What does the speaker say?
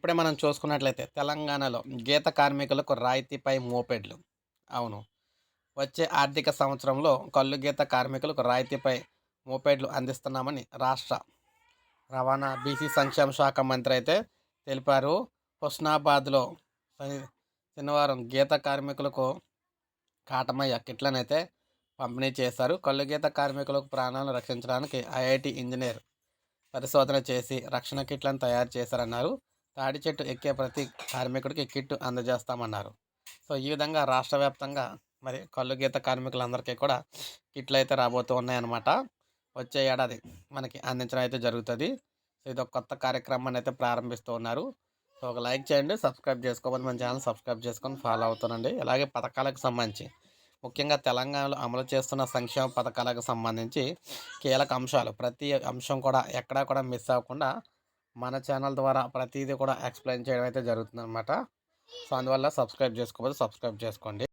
ఇప్పుడే మనం చూసుకున్నట్లయితే తెలంగాణలో గీత కార్మికులకు రాయితీపై మోపెడ్లు. అవును. వచ్చే ఆర్థిక సంవత్సరంలో కళ్ళు గీత కార్మికులకు రాయితీపై మోపెడ్లు అందిస్తున్నామని రాష్ట్ర రవాణా బీసీ సంక్షేమ శాఖ మంత్రి అయితే తెలిపారు. హుస్నాబాద్లో శనివారం గీత కార్మికులకు కాటమయ్య కిట్లనైతే పంపిణీ చేశారు. కళ్ళు గీత కార్మికులకు ప్రాణాలను రక్షించడానికి ఐఐటి ఇంజనీర్ పరిశోధన చేసి రక్షణ కిట్లను తయారు చేశారన్నారు. తాడి చెట్టు ఎక్కే ప్రతి కార్మికుడికి కిట్టు అందజేస్తామన్నారు. సో ఈ విధంగా రాష్ట్ర వ్యాప్తంగా మరి కళ్ళు గీత కార్మికులందరికీ కూడా కిట్లు అయితే రాబోతూ ఉన్నాయన్నమాట. వచ్చే ఏడాది మనకి అందించడం అయితే జరుగుతుంది. సో ఇది ఒక కొత్త కార్యక్రమాన్ని అయితే ప్రారంభిస్తూ ఉన్నారు. సో ఒక లైక్ చేయండి సబ్స్క్రైబ్ చేసుకోవాలి మన ఛానల్ సబ్స్క్రైబ్ చేసుకొని ఫాలో అవుతానండి అలాగే పథకాలకు సంబంధించి ముఖ్యంగా తెలంగాణలో అమలు చేస్తున్న సంక్షేమ పథకాలకు సంబంధించి కీలక అంశాలు ప్రతి అంశం కూడా ఎక్కడా కూడా మిస్ అవ్వకుండా మన ఛానల్ ద్వారా ప్రతిదీ కూడా ఎక్స్ప్లెయిన్ చేయడం అయితే జరుగుతుంది అనమాట సో అందువల్ల సబ్స్క్రైబ్ చేసుకోకపోతే సబ్స్క్రైబ్ చేసుకోండి.